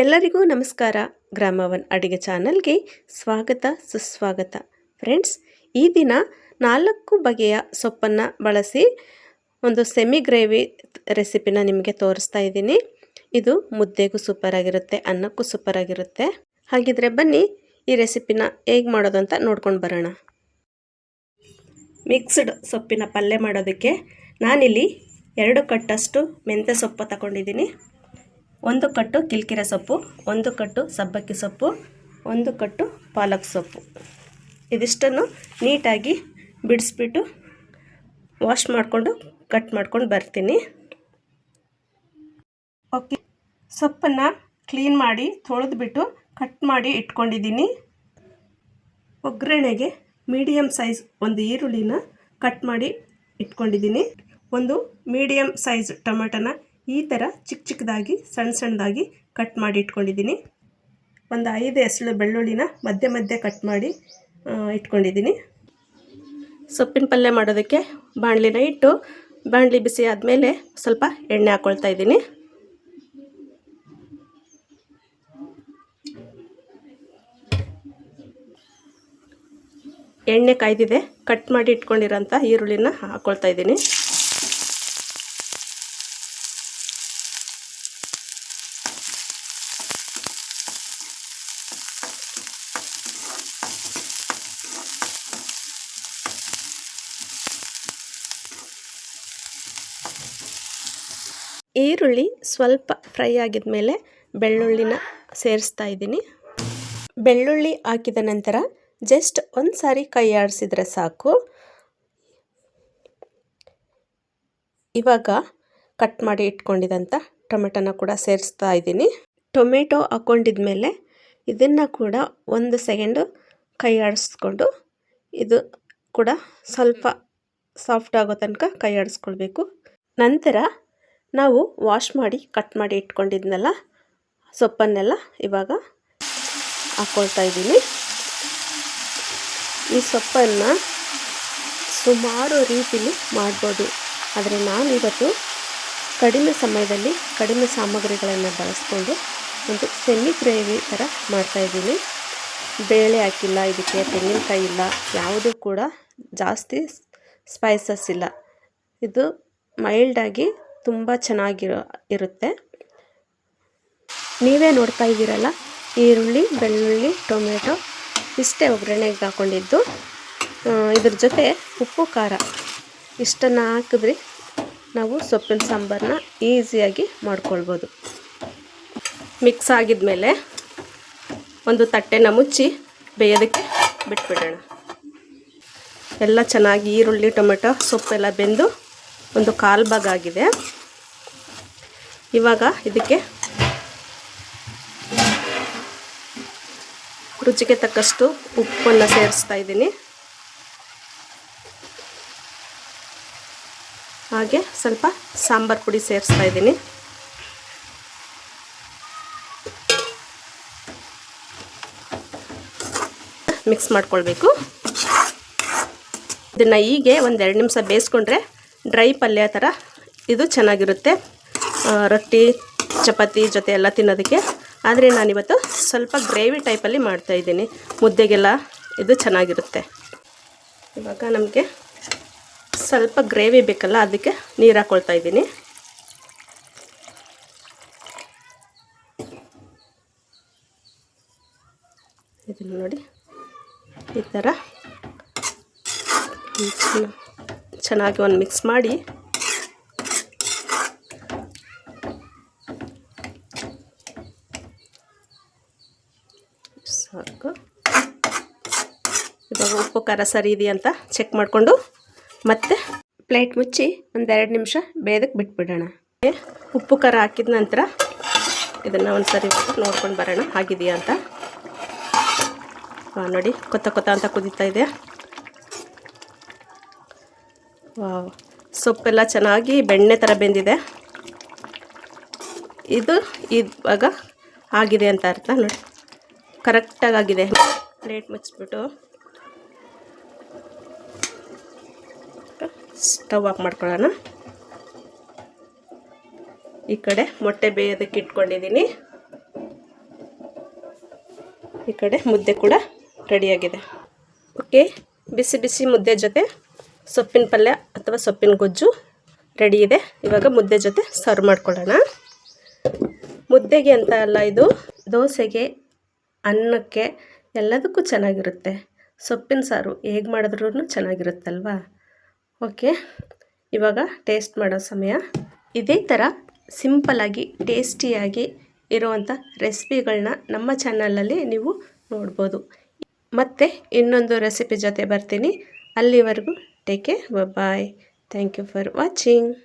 ಎಲ್ಲರಿಗೂ ನಮಸ್ಕಾರ. ಗ್ರಾಮವನ್ ಅಡಿಗೆ ಚಾನಲ್ಗೆ ಸ್ವಾಗತ, ಸುಸ್ವಾಗತ. ಫ್ರೆಂಡ್ಸ್, ಈ ದಿನ ನಾಲ್ಕು ಬಗೆಯ ಸೊಪ್ಪನ್ನು ಬಳಸಿ ಒಂದು ಸೆಮಿ ಗ್ರೇವಿ ರೆಸಿಪಿನ ನಿಮಗೆ ತೋರಿಸ್ತಾ ಇದ್ದೀನಿ. ಇದು ಮುದ್ದೆಗೂ ಸೂಪರ್ ಆಗಿರುತ್ತೆ, ಅನ್ನಕ್ಕೂ ಸೂಪರ್ ಆಗಿರುತ್ತೆ. ಹಾಗಿದ್ರೆ ಬನ್ನಿ, ಈ ರೆಸಿಪಿನ ಹೇಗೆ ಮಾಡೋದು ಅಂತ ನೋಡ್ಕೊಂಡು ಬರೋಣ. ಮಿಕ್ಸ್ಡ್ ಸೊಪ್ಪಿನ ಪಲ್ಯ ಮಾಡೋದಕ್ಕೆ ನಾನಿಲ್ಲಿ ಎರಡು ಕಟ್ಟಷ್ಟು ಮೆಂತ್ಯ ಸೊಪ್ಪು ತಗೊಂಡಿದ್ದೀನಿ. ಒಂದು ಕಟ್ಟು ಕಿಲ್ಕಿರೆ ಸೊಪ್ಪು, ಒಂದು ಕಟ್ಟು ಸಬ್ಬಕ್ಕಿ ಸೊಪ್ಪು, ಒಂದು ಕಟ್ಟು ಪಾಲಕ್ ಸೊಪ್ಪು. ಇದಿಷ್ಟನ್ನು ನೀಟಾಗಿ ಬಿಡಿಸ್ಬಿಟ್ಟು ವಾಶ್ ಮಾಡಿಕೊಂಡು, ಕಟ್ ಮಾಡ್ಕೊಂಡು ಬರ್ತೀನಿ. ಓಕೆ. ಸೊಪ್ಪನ್ನು ಕ್ಲೀನ್ ಮಾಡಿ ತೊಳೆದ್ಬಿಟ್ಟು ಕಟ್ ಮಾಡಿ ಇಟ್ಕೊಂಡಿದ್ದೀನಿ. ಒಗ್ಗರಣೆಗೆ ಮೀಡಿಯಮ್ ಸೈಜ್ ಒಂದು ಈರುಳ್ಳಿನ ಕಟ್ ಮಾಡಿ ಇಟ್ಕೊಂಡಿದ್ದೀನಿ. ಒಂದು ಮೀಡಿಯಮ್ ಸೈಜ್ ಟೊಮೆಟೊನ ಈ ಥರ ಚಿಕ್ಕ ಚಿಕ್ಕದಾಗಿ ಸಣ್ಣ ಸಣ್ಣದಾಗಿ ಕಟ್ ಮಾಡಿ ಇಟ್ಕೊಂಡಿದ್ದೀನಿ. ಒಂದು ಐದು ಎಸಳು ಬೆಳ್ಳುಳ್ಳಿನ ಮಧ್ಯೆ ಮಧ್ಯೆ ಕಟ್ ಮಾಡಿ ಇಟ್ಕೊಂಡಿದ್ದೀನಿ. ಸೊಪ್ಪಿನ ಪಲ್ಯ ಮಾಡೋದಕ್ಕೆ ಬಾಣಲಿನ ಇಟ್ಟು, ಬಾಣಲಿ ಬಿಸಿ ಆದಮೇಲೆ ಸ್ವಲ್ಪ ಎಣ್ಣೆ ಹಾಕ್ಕೊಳ್ತಾ ಇದ್ದೀನಿ. ಎಣ್ಣೆ ಕಾಯ್ದಿದೆ ಕಟ್ ಮಾಡಿ ಇಟ್ಕೊಂಡಿರೋಂಥ ಈರುಳ್ಳಿನ ಹಾಕ್ಕೊಳ್ತಾ ಇದ್ದೀನಿ. ಈರುಳ್ಳಿ ಸ್ವಲ್ಪ ಫ್ರೈ ಆಗಿದ ಮೇಲೆ ಬೆಳ್ಳುಳ್ಳಿನ ಸೇರಿಸ್ತಾ ಇದ್ದೀನಿ. ಬೆಳ್ಳುಳ್ಳಿ ಹಾಕಿದ ನಂತರ ಜಸ್ಟ್ ಒಂದು ಸಾರಿ ಕೈ ಆಡಿಸಿದ್ರೆ ಸಾಕು. ಇವಾಗ ಕಟ್ ಮಾಡಿ ಇಟ್ಕೊಂಡಿದ್ದಂಥ ಟೊಮೆಟೊನ ಕೂಡ ಸೇರಿಸ್ತಾ ಇದ್ದೀನಿ. ಟೊಮೆಟೊ ಹಾಕ್ಕೊಂಡಿದ್ಮೇಲೆ ಇದನ್ನು ಕೂಡ ಒಂದು ಸೆಕೆಂಡು ಕೈ ಆಡಿಸ್ಕೊಂಡು ಇದು ಕೂಡ ಸ್ವಲ್ಪ ಸಾಫ್ಟ್ ಆಗೋ ತನಕ ಕೈ ಆಡಿಸ್ಕೊಳ್ಬೇಕು. ನಂತರ ನಾವು ವಾಶ್ ಮಾಡಿ ಕಟ್ ಮಾಡಿ ಇಟ್ಕೊಂಡಿದ್ನಲ್ಲ, ಸೊಪ್ಪನ್ನೆಲ್ಲ ಇವಾಗ ಹಾಕ್ಕೊಳ್ತಾ ಇದ್ದೀನಿ. ಈ ಸೊಪ್ಪನ್ನು ಸುಮಾರು ರೀತಿಲಿ ಮಾಡ್ಬೋದು. ಆದರೆ ನಾನಿವತ್ತು ಕಡಿಮೆ ಸಮಯದಲ್ಲಿ ಕಡಿಮೆ ಸಾಮಗ್ರಿಗಳನ್ನು ಬಳಸ್ಕೊಂಡು ಒಂದು ಸೆಮಿ ಗ್ರೇವಿ ಥರ ಮಾಡ್ತಾಯಿದ್ದೀನಿ ಬೇಳೆ ಹಾಕಿಲ್ಲ, ಇದಕ್ಕೆ ತೆಂಗಿನಕಾಯಿ ಇಲ್ಲ, ಯಾವುದೂ ಕೂಡ ಜಾಸ್ತಿ ಸ್ಪೈಸಸ್ ಇಲ್ಲ. ಇದು ಮೈಲ್ಡಾಗಿ ತುಂಬ ಚೆನ್ನಾಗಿರೋ, ಇರುತ್ತೆ. ನೀವೇ ನೋಡ್ತಾ ಇದ್ದೀರಲ್ಲ, ಈರುಳ್ಳಿ, ಬೆಳ್ಳುಳ್ಳಿ, ಟೊಮೆಟೊ, ಇಷ್ಟೇ ಒಗ್ಗರಣೆಗೆ ಹಾಕ್ಕೊಂಡಿದ್ದು ಇದ್ರ ಜೊತೆ ಉಪ್ಪು, ಖಾರ ಇಷ್ಟನ್ನು ಹಾಕಿದ್ರಿ ನಾವು ಸೊಪ್ಪಿನ ಸಾಂಬಾರನ್ನ ಈಸಿಯಾಗಿ ಮಾಡ್ಕೊಳ್ಬೋದು. ಮಿಕ್ಸ್ ಆಗಿದ್ಮೇಲೆ ಒಂದು ತಟ್ಟೆನ ಮುಚ್ಚಿ ಬೇಯೋದಕ್ಕೆ ಬಿಟ್ಬಿಡೋಣ. ಎಲ್ಲ ಚೆನ್ನಾಗಿ ಈರುಳ್ಳಿ, ಟೊಮೆಟೊ, ಸೊಪ್ಪೆಲ್ಲ ಬೆಂದು ಒಂದು ಕಾಲು ಭಾಗ ಆಗಿದೆ. ಇವಾಗ ಇದಕ್ಕೆ ರುಚಿಗೆ ತಕ್ಕಷ್ಟು ಉಪ್ಪನ್ನು ಸೇರಿಸ್ತಾ ಇದ್ದೀನಿ. ಹಾಗೆ ಸ್ವಲ್ಪ ಸಾಂಬಾರು ಪುಡಿ ಸೇರಿಸ್ತಾ ಇದ್ದೀನಿ. ಮಿಕ್ಸ್ ಮಾಡ್ಕೊಳ್ಬೇಕು. ಇದನ್ನು ಹೀಗೆ ಒಂದೆರಡು ನಿಮಿಷ ಬೇಯಿಸ್ಕೊಂಡ್ರೆ ಡ್ರೈ ಪಲ್ಯ ಥರ ಇದು ಚೆನ್ನಾಗಿರುತ್ತೆ. ರೊಟ್ಟಿ, ಚಪಾತಿ ಜೊತೆ ಎಲ್ಲ ತಿನ್ನೋದಕ್ಕೆ. ಆದರೆ ನಾನಿವತ್ತು ಸ್ವಲ್ಪ ಗ್ರೇವಿ ಟೈಪಲ್ಲಿ ಮಾಡ್ತಾಯಿದ್ದೀನಿ ಮುದ್ದೆಗೆಲ್ಲ ಇದು ಚೆನ್ನಾಗಿರುತ್ತೆ. ಇವಾಗ ನಮಗೆ ಸ್ವಲ್ಪ ಗ್ರೇವಿ ಬೇಕಲ್ಲ, ಅದಕ್ಕೆ ನೀರು ಹಾಕ್ಕೊಳ್ತಾ ಇದ್ದೀನಿ. ಇದನ್ನು ನೋಡಿ, ಈ ಥರ. ಚೆನ್ನಾಗಿ ಒಂದು ಮಿಕ್ಸ್ ಮಾಡಿ. ಸಾಕು. ಇವಾಗ ಉಪ್ಪು, ಖಾರ, ಸರಿ ಇದೆಯಂತ ಚೆಕ್ ಮಾಡಿಕೊಂಡು ಮತ್ತೆ ಪ್ಲೇಟ್ ಮುಚ್ಚಿ ಒಂದೆರಡು ನಿಮಿಷ ಬೇದಕ್ಕೆ ಬಿಟ್ಬಿಡೋಣ. ಉಪ್ಪು, ಖಾರ ಹಾಕಿದ ನಂತರ ಇದನ್ನು ಒಂದು ಸರಿ ನೋಡ್ಕೊಂಡು ಬರೋಣ. ಆಗಿದೆಯಾ ಅಂತ? ನೋಡಿ, ಕೊತ್ತ ಕೊತ್ತ ಅಂತ ಕುದೀತಾ ಇದೆ. ವಾವ್. ಸೊಪ್ಪೆಲ್ಲ ಚೆನ್ನಾಗಿ ಬೆಣ್ಣೆ ಥರ ಬೆಂದಿದೆ. ಇದು ಇವಾಗ ಆಗಿದೆ ಅಂತ ಅರ್ಥ ನೋಡಿ. ಕರೆಕ್ಟಾಗಿ ಆಗಿದೆ. ಪ್ಲೇಟ್ ಮುಚ್ಚಿಬಿಟ್ಟು. ಸ್ಟವ್ ಆಫ್ ಮಾಡ್ಕೊಳ್ಳೋಣ. ಈ ಕಡೆ ಮೊಟ್ಟೆ ಬೇಯೋದಕ್ಕೆ ಇಟ್ಕೊಂಡಿದ್ದೀನಿ. ಈ ಕಡೆ ಮುದ್ದೆ ಕೂಡ ರೆಡಿಯಾಗಿದೆ ಓಕೆ, ಬಿಸಿ ಬಿಸಿ ಮುದ್ದೆ ಜೊತೆ ಸೊಪ್ಪಿನ ಪಲ್ಯ ಅಥವಾ ಸೊಪ್ಪಿನ ಗೊಜ್ಜು ರೆಡಿ ಇದೆ. ಇವಾಗ ಮುದ್ದೆ ಜೊತೆ ಸರ್ವ್ ಮಾಡ್ಕೊಳ್ಳೋಣ. ಮುದ್ದೆಗೆ ಅಂತ ಅಲ್ಲ, ಇದು ದೋಸೆಗೆ, ಅನ್ನಕ್ಕೆ ಎಲ್ಲದಕ್ಕೂ ಚೆನ್ನಾಗಿರುತ್ತೆ. ಸೊಪ್ಪಿನ ಸಾರು ಹೇಗೆ ಮಾಡಿದ್ರೂ ಚೆನ್ನಾಗಿರುತ್ತಲ್ವಾ? ಓಕೆ, ಇವಾಗ ಟೇಸ್ಟ್ ಮಾಡೋ ಸಮಯ. ಇದೇ ಥರ ಸಿಂಪಲಾಗಿ ಟೇಸ್ಟಿಯಾಗಿ ಇರುವಂಥ ರೆಸಿಪಿಗಳನ್ನ ನಮ್ಮ ಚಾನಲಲ್ಲಿ ನೀವು ನೋಡ್ಬೋದು. ಮತ್ತು ಇನ್ನೊಂದು ರೆಸಿಪಿ ಜೊತೆ ಬರ್ತೀನಿ. ಅಲ್ಲಿವರೆಗೂ Take care. Bye-bye. Thank you for watching.